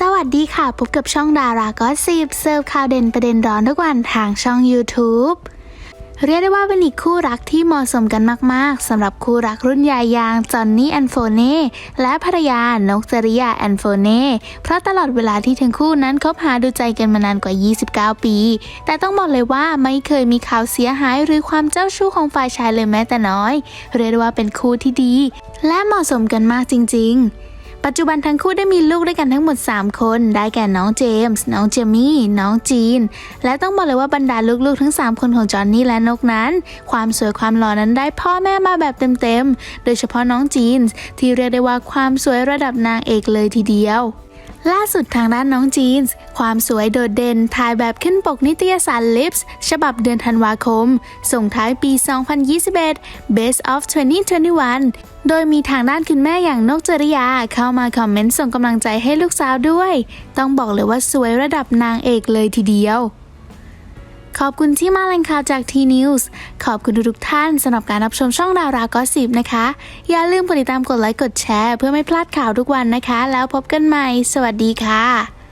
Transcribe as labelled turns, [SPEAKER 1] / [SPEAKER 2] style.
[SPEAKER 1] สวัสดีค่ะ พบกับช่องดาราก็สิบเซิร์ฟข่าวเด่นประเด็นร้อนทุกวันทางช่อง YouTube เรียกได้ว่าเป็นอีกคู่รักที่เหมาะสมกันมาก ๆสำหรับคู่รักรุ่นใหญ่อย่างจอนนี่แอนโฟเน่และภรรยานกจริยาแอนโฟเน่เพราะตลอดเวลาที่ทั้งคู่นั้นคบหาดูใจกันมานานกว่า 29 ปี แต่ต้องบอกเลยว่าไม่เคยมีข่าวเสียหายหรือความเจ้าชู้ของฝ่ายชายเลยแม้แต่น้อย เรียกได้ว่าเป็นคู่ที่ดี และเหมาะสมกันมากจริง ๆ ปัจจุบันทั้งคู่ได้มีลูกด้วยกันทั้งหมด 3 คน ได้แก่น้องเจมส์ น้องเจมี่ น้องจีน และต้องบอกเลยว่าบรรดาลูกๆ ทั้ง 3 คนของจอห์นนี่และนกนั้น ความสวยความหล่อนั้นได้พ่อแม่มาแบบเต็มๆ โดยเฉพาะน้องจีนที่เรียกได้ว่าความสวยระดับนางเอกเลยทีเดียว ล่าสุดทางด้านน้องจีนส์ ความสวยโดดเด่นถ่ายแบบขึ้นปกนิตยสาร Lips ฉบับเดือนธันวาคม ส่งท้ายปี 2021 Best of 2021 โดยมีทางด้านคุณแม่อย่างนกจริยา เข้ามาคอมเมนต์ส่งกำลังใจให้ลูกสาวด้วย ต้องบอกเลยว่าสวยระดับนางเอกเลยทีเดียว ขอบคุณที่มาแหล่งข่าวจาก T News ขอบคุณทุกท่านสำหรับการรับชมช่องดารากอสิบนะคะ อย่าลืมกดติดตามกดไลค์กดแชร์ เพื่อไม่พลาดข่าวทุกวันนะคะ แล้วพบกันใหม่ สวัสดีค่ะ